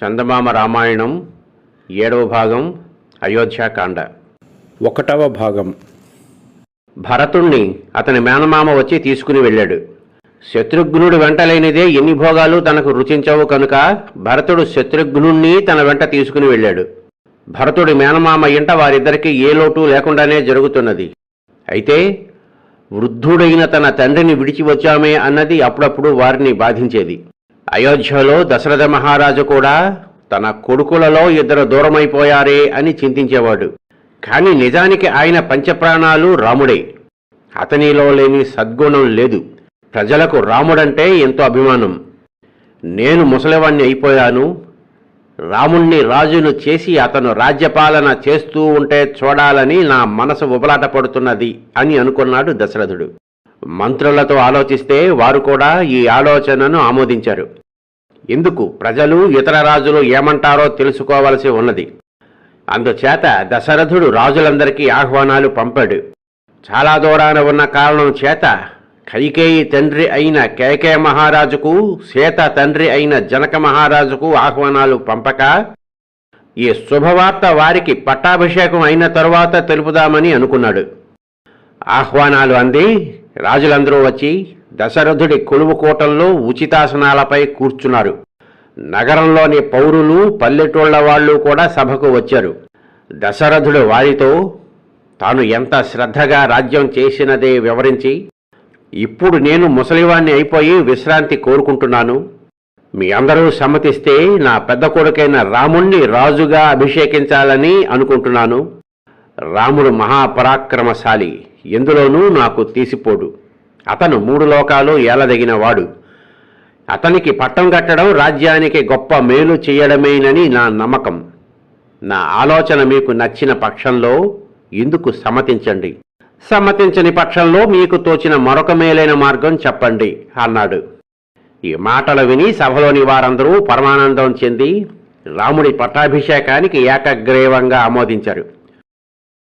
చందమామ రామాయణం ఏడవ భాగం అయోధ్యాకాండ ఒకటవ భాగం. భరతుణ్ణి అతని మేనమామ వచ్చి తీసుకుని వెళ్ళాడు. శత్రుఘ్నుడు వెంట లేనిదే ఎన్ని భోగాలు తనకు రుచించవు కనుక భరతుడు శత్రుఘ్నుణ్ణి తన వెంట తీసుకుని వెళ్ళాడు. భరతుడి మేనమామ ఇంట వారిద్దరికీ ఏ లోటు లేకుండానే జరుగుతున్నది. అయితే వృద్ధుడైన తన తండ్రిని విడిచి వచ్చామే అన్నది అప్పుడప్పుడు వారిని బాధించేది. అయోధ్యలో దశరథ మహారాజు కూడా తన కొడుకులలో ఇద్దరు దూరమైపోయారే అని చింతించేవాడు. కాని నిజానికి ఆయన పంచప్రాణాలు రాముడే. అతనిలో లేని సద్గుణం లేదు. ప్రజలకు రాముడంటే ఎంతో అభిమానం. నేను ముసలివాణ్ణి అయిపోయాను. రాముణ్ణి రాజును చేసి అతను రాజ్యపాలన చేస్తూ ఉంటే చూడాలని నా మనసు ఉబలాట పడుతున్నది అని అనుకున్నాడు దశరథుడు. మంత్రులతో ఆలోచిస్తే వారు కూడా ఈ ఆలోచనను ఆమోదించారు. ఎందుకు ప్రజలు ఇతర రాజులు ఏమంటారో తెలుసుకోవలసి ఉన్నది. అందుచేత దశరథుడు రాజులందరికీ ఆహ్వానాలు పంపాడు. చాలా దూరాన ఉన్న కారణం చేత కైకేయి తండ్రి అయిన కేకే మహారాజుకు సీత తండ్రి అయిన జనక మహారాజుకు ఆహ్వానాలు పంపక ఈ శుభవార్త వారికి పట్టాభిషేకం అయిన తరువాత తెలుపుదామని అనుకున్నాడు. ఆహ్వానాలు అంది రాజులందరూ వచ్చి దశరథుడి కొలువు కోటల్లో ఉచితాసనాలపై కూర్చున్నారు. నగరంలోని పౌరులు పల్లెటూళ్ళ వాళ్ళు కూడా సభకు వచ్చారు. దశరథుడు వారితో తాను ఎంత శ్రద్ధగా రాజ్యం చేసినదే వివరించి ఇప్పుడు నేను ముసలివాణ్ణి అయిపోయి విశ్రాంతి కోరుకుంటున్నాను. మీ అందరూ సమ్మతిస్తే నా పెద్ద కొడుకైన రాముణ్ణి రాజుగా అభిషేకించాలని అనుకుంటున్నాను. రాముడు మహాపరాక్రమశాలి. ఎందులోనూ నాకు తీసిపోడు. అతను మూడు లోకాలు ఏలదగినవాడు. అతనికి పట్టం కట్టడం రాజ్యానికి గొప్ప మేలు చేయడమేనని నా నమ్మకం. నా ఆలోచన మీకు నచ్చిన పక్షంలో ఇందుకు సమ్మతించండి. సమ్మతించని పక్షంలో మీకు తోచిన మరొక మేలైన మార్గం చెప్పండి అన్నాడు. ఈ మాటలు విని సభలోని వారందరూ పరమానందం చెంది రాముడి పట్టాభిషేకానికి ఏకగ్రీవంగా ఆమోదించారు.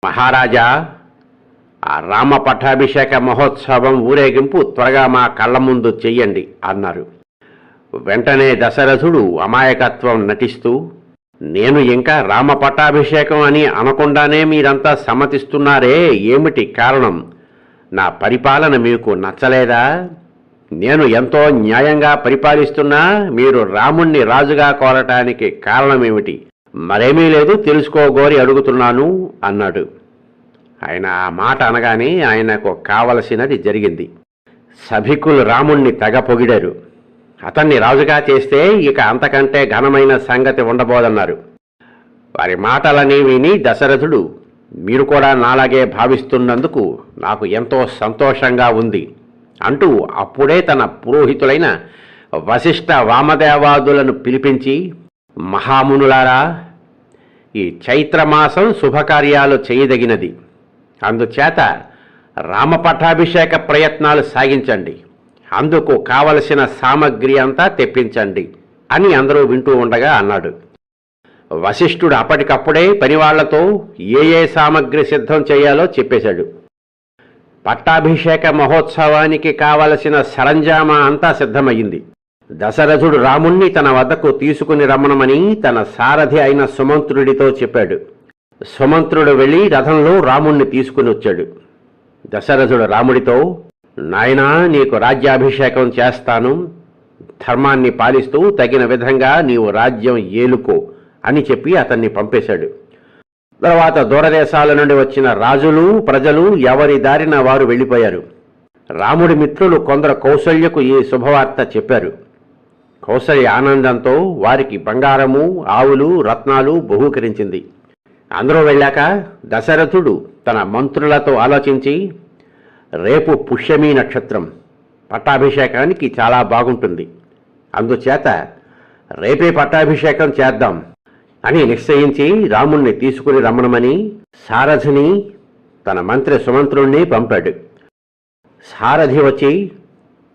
మహారాజా ఆ రామ పట్టాభిషేక మహోత్సవం ఊరేగింపు త్వరగా మా కళ్ళ ముందు చెయ్యండి అన్నారు. వెంటనే దశరథుడు అమాయకత్వం నటిస్తూ నేను ఇంకా రామ పట్టాభిషేకం అని అనకుండానే మీరంతా సమ్మతిస్తున్నారే ఏమిటి కారణం? నా పరిపాలన మీకు నచ్చలేదా? నేను ఎంతో న్యాయంగా పరిపాలిస్తున్నా మీరు రాముణ్ణి రాజుగా కోరటానికి కారణమేమిటి? మరేమీ లేదు తెలుసుకోగోరి అడుగుతున్నాను అన్నాడు. ఆయన ఆ మాట అనగానే ఆయనకు కావలసినది జరిగింది. సభికులు రాముణ్ణి తెగ పొగిడారు. అతన్ని రాజుగా చేస్తే ఇక అంతకంటే ఘనమైన సంగతి ఉండబోదన్నారు. వారి మాటలని విని దశరథుడు మీరు కూడా నాలాగే భావిస్తున్నందుకు నాకు ఎంతో సంతోషంగా ఉంది అంటూ అప్పుడే తన పురోహితులైన వశిష్ఠ వామదేవాదులను పిలిపించి మహామునులారా ఈ చైత్రమాసం శుభకార్యాలు చేయదగినది. అందుచేత రామ పట్టాభిషేక ప్రయత్నాలు సాగించండి. అందుకు కావలసిన సామగ్రి అంతా తెప్పించండి అని అందరూ వింటూ ఉండగా అన్నాడు. వశిష్ఠుడు అప్పటికప్పుడే పనివాళ్ళతో ఏ ఏ సామగ్రి సిద్ధం చేయాలో చెప్పేశాడు. పట్టాభిషేక మహోత్సవానికి కావలసిన సరంజామా అంతా సిద్ధమయ్యింది. దశరథుడు రాముణ్ణి తన వద్దకు తీసుకుని రమ్మనమని తన సారథి అయిన సుమంత్రుడితో చెప్పాడు. సుమంత్రుడు వెళ్ళి రథంలో రాముణ్ణి తీసుకుని వచ్చాడు. దశరథుడు రాముడితో నాయనా నీకు రాజ్యాభిషేకం చేస్తాను. ధర్మాన్ని పాలిస్తూ తగిన విధంగా నీవు రాజ్యం ఏలుకో అని చెప్పి అతన్ని పంపేశాడు. తర్వాత దూరదేశాల నుండి వచ్చిన రాజులు ప్రజలు ఎవరి దారిన వారు వెళ్ళిపోయారు. రాముడి మిత్రులు కొందరు కౌశల్యకు ఈ శుభవార్త చెప్పారు. కౌసల్య ఆనందంతో వారికి బంగారము ఆవులు రత్నాలు బహూకరించింది. అందరూ వెళ్ళాక దశరథుడు తన మంత్రులతో ఆలోచించి రేపు పుష్యమి నక్షత్రం. పట్టాభిషేకానికి చాలా బాగుంటుంది. అందుచేత రేపే పట్టాభిషేకం చేద్దాం అని నిశ్చయించి రాముణ్ణి తీసుకుని రమ్మనమని సారథిని తన మంత్రి సుమంత్రుణ్ణి పంపాడు. సారథి వచ్చి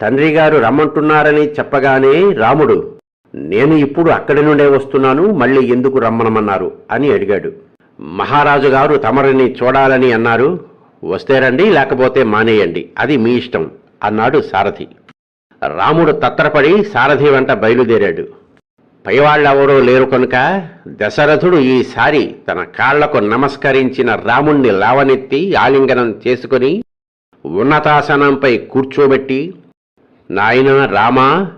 తండ్రి గారు రమ్మంటున్నారని చెప్పగానే రాముడు నేను ఇప్పుడు అక్కడి నుండే వస్తున్నాను మళ్ళీ ఎందుకు రమ్మనమన్నారు? అని అడిగాడు. మహారాజు గారు తమరిని చూడాలని అన్నారు. వస్తే రండి లేకపోతే మానేయండి. అది మీ ఇష్టం అన్నాడు సారథి. రాముడు తత్తరపడి సారథి వెంట బయలుదేరాడు. పైవాళ్ళెవరూ లేరు కనుక దశరథుడు ఈసారి తన కాళ్ళకు నమస్కరించిన రాముణ్ణి లావనెత్తి ఆలింగనం చేసుకుని ఉన్నతాసనంపై కూర్చోబెట్టి నాయన రామా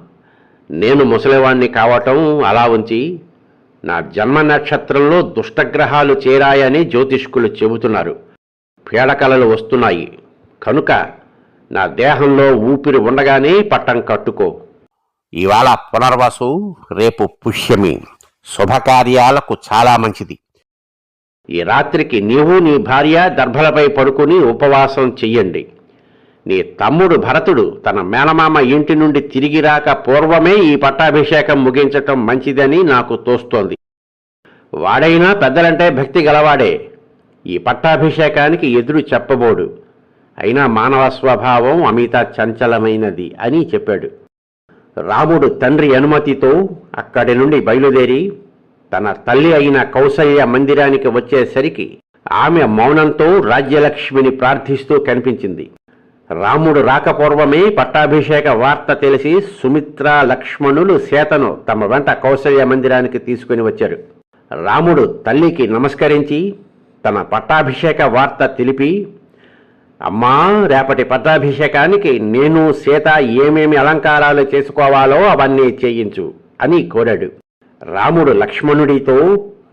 నేను ముసలివాణ్ణి కావటం అలా ఉంచి నా జన్మ నక్షత్రంలో దుష్టగ్రహాలు చేరాయని జ్యోతిష్కులు చెబుతున్నారు. పీడకలలు వస్తున్నాయి. కనుక నా దేహంలో ఊపిరి ఉండగానే పట్టం కట్టుకో. ఇవాళ పునర్వసు రేపు పుష్యమి. శుభకార్యాలకు చాలా మంచిది. ఈ రాత్రికి నీవు నీ భార్య దర్భలపై పడుకుని ఉపవాసం చెయ్యండి. నీ తమ్ముడు భరతుడు తన మేనమామ ఇంటి నుండి తిరిగి రాక పూర్వమే ఈ పట్టాభిషేకం ముగించటం మంచిదని నాకు తోస్తోంది. వాడైనా పెద్దలంటే భక్తి గలవాడే. ఈ పట్టాభిషేకానికి ఎదురు చెప్పబోడు. అయినా మానవ స్వభావం అమిత చంచలమైనది అని చెప్పాడు. రాముడు తండ్రి అనుమతితో అక్కడి నుండి బయలుదేరి తన తల్లి అయిన కౌసల్య మందిరానికి వచ్చేసరికి ఆమె మౌనంతో రాజ్యలక్ష్మిని ప్రార్థిస్తూ కనిపించింది. రాముడు రాకపూర్వమే పట్టాభిషేక వార్త తెలిసి సుమిత్ర లక్ష్మణులు సీతను తమ వెంట కౌశల్య మందిరానికి తీసుకుని వచ్చారు. రాముడు తల్లికి నమస్కరించి తన పట్టాభిషేక వార్త తెలిపి అమ్మా రేపటి పట్టాభిషేకానికి నేను సీత ఏమేమి అలంకారాలు చేసుకోవాలో అవన్నీ చేయించు అని కోరాడు. రాముడు లక్ష్మణుడితో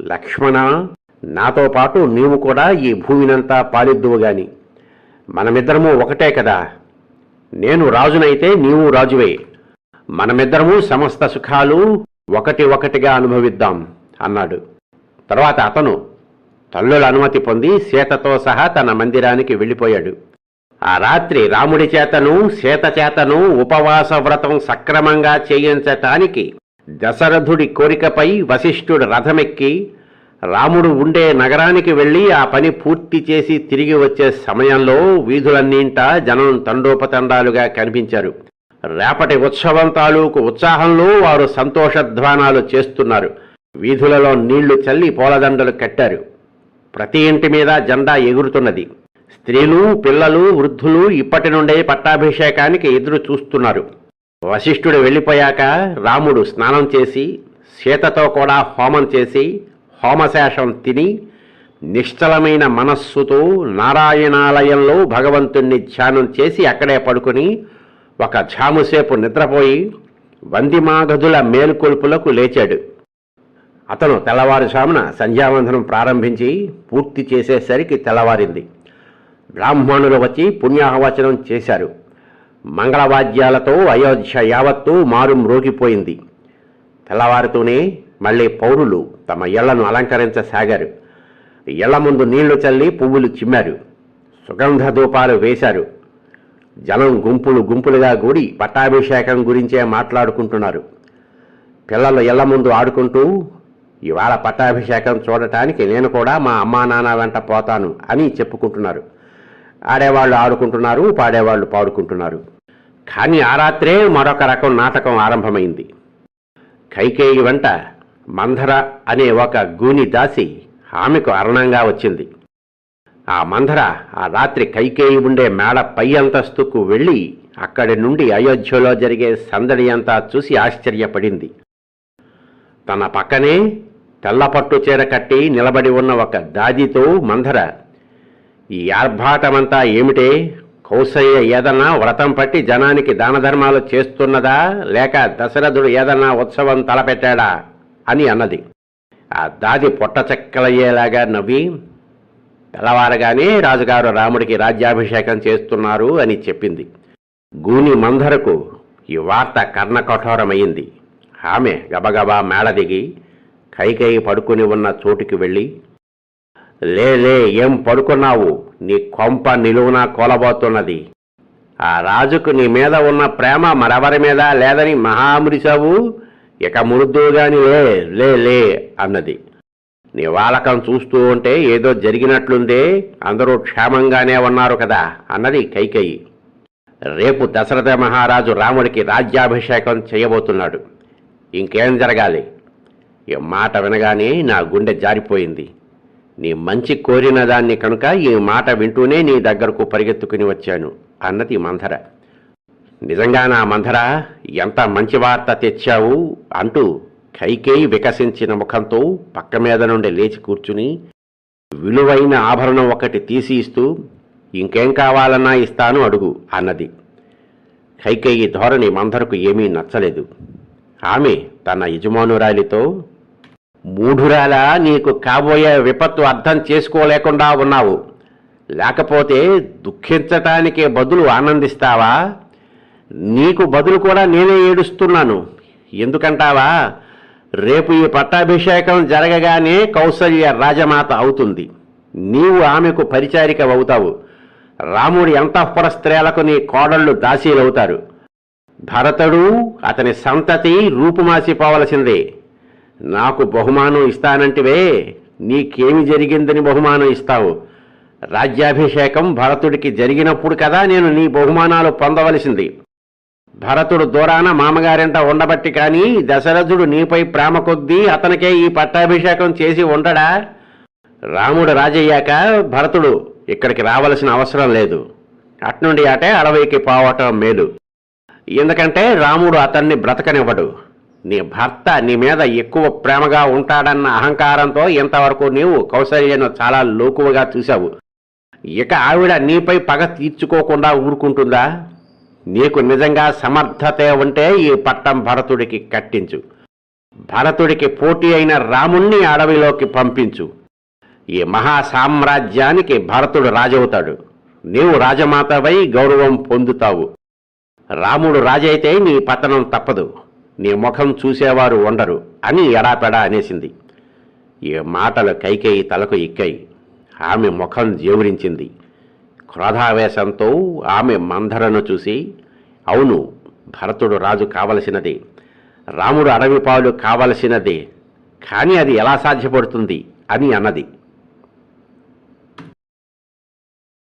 లక్ష్మణ నాతో పాటు నీవు కూడా ఈ భూమినంతా పాలిద్దువుగాని మనమిద్దరము ఒకటే కదా. నేను రాజునైతే నీవు రాజువే. మనమిద్దరము సమస్త సుఖాలు ఒకటి ఒకటిగా అనుభవిద్దాం అన్నాడు. తర్వాత అతను తల్లుల అనుమతి పొంది సీతతో సహా తన మందిరానికి వెళ్ళిపోయాడు. ఆ రాత్రి రాముడి చేతను సీత చేతను ఉపవాస వ్రతం సక్రమంగా చేయించటానికి దశరథుడి కోరికపై వశిష్ఠుడు రథమెక్కి రాముడు ఉండే నగరానికి వెళ్ళి ఆ పని పూర్తి చేసి తిరిగి వచ్చే సమయంలో వీధులన్నింటా జనం తండోపతండాలుగా కనిపించారు. రేపటి ఉత్సవం తాలూకు ఉత్సాహంలో వారు సంతోషధ్వానాలు చేస్తున్నారు. వీధులలో నీళ్ళు చల్లి పూలదండలు కట్టారు. ప్రతి ఇంటి మీద జెండా ఎగురుతున్నది. స్త్రీలు పిల్లలు వృద్ధులు ఇప్పటి నుండే పట్టాభిషేకానికి ఎదురు చూస్తున్నారు. వశిష్ఠుడు వెళ్ళిపోయాక రాముడు స్నానం చేసి సీతతో కూడా హోమం చేసి హోమశేషం తిని నిశ్చలమైన మనస్సుతో నారాయణాలయంలో భగవంతుణ్ణి ధ్యానం చేసి అక్కడే పడుకుని ఒక ఝాముసేపు నిద్రపోయి వందిమాగధుల మేలుకొల్పులకు లేచాడు. అతను తెల్లవారుజామున సంధ్యావందనం ప్రారంభించి పూర్తి చేసేసరికి తెల్లవారింది. బ్రాహ్మణులు వచ్చి పుణ్యాహవచనం చేశారు. మంగళవాద్యాలతో అయోధ్య యావత్తూ మారు మ్రోగిపోయింది తెల్లవారుతూనే మళ్ళీ పౌరులు తమ ఇళ్ళను అలంకరించసాగారు. ఇళ్ళ ముందు నీళ్ళు చల్లి పువ్వులు చిమ్మారు. సుగంధ ధూపాలు వేశారు. జనం గుంపులు గుంపులుగా కూడి పట్టాభిషేకం గురించే మాట్లాడుకుంటున్నారు. పిల్లలు ఇళ్ళ ముందు ఆడుకుంటూ ఇవాళ పట్టాభిషేకం చూడటానికి నేను కూడా మా అమ్మా నాన్న వెంట పోతాను అని చెప్పుకుంటున్నారు. ఆడేవాళ్ళు ఆడుకుంటున్నారు పాడేవాళ్ళు పాడుకుంటున్నారు. కానీ ఆ రాత్రే మరొక రకం నాటకం ఆరంభమైంది. కైకేయి వెంట మంధర అనే ఒక గూని దాసి ఆమెకు అరణంగా వచ్చింది. ఆ మంధర ఆ రాత్రి కైకేయి ఉండే మేడ పై అంతస్తుకు వెళ్ళి అక్కడి నుండి అయోధ్యలో జరిగే సందడి అంతా చూసి ఆశ్చర్యపడింది. తన పక్కనే తెల్లపట్టు చీర కట్టి నిలబడి ఉన్న ఒక దాదితో మంధర ఈ ఆర్భాటమంతా ఏమిటే? కౌసయ్య ఏదన్నా వ్రతం పట్టి జనానికి దానధర్మాలు చేస్తున్నదా? లేక దశరథుడు ఏదన్నా ఉత్సవం తలపెట్టాడా? అని అన్నది. ఆ దాది పొట్ట చెక్కలయ్యేలాగా నవ్వి తెల్లవారగానే రాజుగారు రాముడికి రాజ్యాభిషేకం చేస్తున్నారు అని చెప్పింది. గూని మంధరకు ఈ వార్త కర్ణకఠోరమైంది ఆమె గబగబా మేడ దిగి కైకేయి పడుకుని ఉన్న చోటుకి వెళ్ళి లే లే ఏం పడుకున్నావు? నీ కొంప నిలువున కోలబోతున్నది. ఆ రాజుకు నీ మీద ఉన్న ప్రేమ మరెవరి మీద లేదని మహామృషవు ఇక మురుద్దుగాని లే లే లే అన్నది. నీ చూస్తూ ఉంటే ఏదో జరిగినట్లుందే అందరూ క్షేమంగానే ఉన్నారు కదా అన్నది కైకేయి. రేపు దశరథ మహారాజు రాముడికి రాజ్యాభిషేకం చేయబోతున్నాడు. ఇంకేం జరగాలి? ఈ మాట వినగానే నా గుండె జారిపోయింది. నీ మంచి కోరిన దాన్ని కనుక ఈ మాట వింటూనే నీ దగ్గరకు పరిగెత్తుకుని వచ్చాను అన్నది మంధర. నిజంగా నా మంధరా ఎంత మంచి వార్త తెచ్చావు అంటూ కైకేయి వికసించిన ముఖంతో పక్క మీద నుండి లేచి కూర్చుని విలువైన ఆభరణం ఒకటి తీసి ఇస్తూ ఇంకేం కావాలన్నా ఇస్తాను అడుగు అన్నది. కైకేయి ధోరణి మంధరకు ఏమీ నచ్చలేదు. ఆమె తన యజమానురాలితో మూఢురాలా నీకు కాబోయే విపత్తు అర్థం చేసుకోలేకుండా ఉన్నావు. లేకపోతే దుఃఖించటానికే బదులు ఆనందిస్తావా? నీకు బదులు కూడా నేనే ఏడుస్తున్నాను. ఎందుకంటావా? రేపు ఈ పట్టాభిషేకం జరగగానే కౌసల్య రాజమాత అవుతుంది. నీవు ఆమెకు పరిచారిక అవుతావు. రాముడి అంతఃపుర స్త్రీలకు నీ కోడళ్ళు దాసీలవుతారు. భరతుడు అతని సంతతి రూపుమాసిపోవలసిందే నాకు బహుమానం ఇస్తానంటివే. నీకేమి జరిగిందని బహుమానం ఇస్తావు. రాజ్యాభిషేకం భరతుడికి జరిగినప్పుడు కదా నేను నీ బహుమానాలు పొందవలసింది. భరతుడు దూరాన మామగారింట ఉండబట్టి కానీ దశరథుడు నీపై ప్రేమ కొద్దీ అతనికే ఈ పట్టాభిషేకం చేసి ఉండడా? రాముడు రాజయ్యాక భరతుడు ఇక్కడికి రావలసిన అవసరం లేదు. అట్నుండి అటే అడవికి పోవటం మేలు. ఎందుకంటే రాముడు అతన్ని బ్రతకనివ్వడు. నీ భర్త నీ మీద ఎక్కువ ప్రేమగా ఉంటాడన్న అహంకారంతో ఇంతవరకు నీవు కౌశల్యను చాలా లోకువగా చూశావు. ఇక ఆవిడ నీపై పగ తీర్చుకోకుండా ఊరుకుంటుందా? నీకు నిజంగా సమర్థతే ఉంటే ఈ పట్టం భరతుడికి కట్టించు. భరతుడికి పోటీ అయిన రాముణ్ణి అడవిలోకి పంపించు. ఈ మహా సామ్రాజ్యానికి భరతుడు రాజవుతాడు. నీవు రాజమాతవై గౌరవం పొందుతావు. రాముడు రాజైతే నీ పతనం తప్పదు. నీ ముఖం చూసేవారు ఉండరు అని ఎడాపెడా అనేసింది. ఈ మాటలు కైకేయి తలకు ఎక్కాయి. ఆమె ముఖం జేవురించింది. క్రోధావేశంతో ఆమె మంధరను చూసి అవును భరతుడు రాజు కావలసినదే. రాముడు అడవిపాలు కావలసినదే. కానీ అది ఎలా సాధ్యపడుతుంది? అని అన్నది.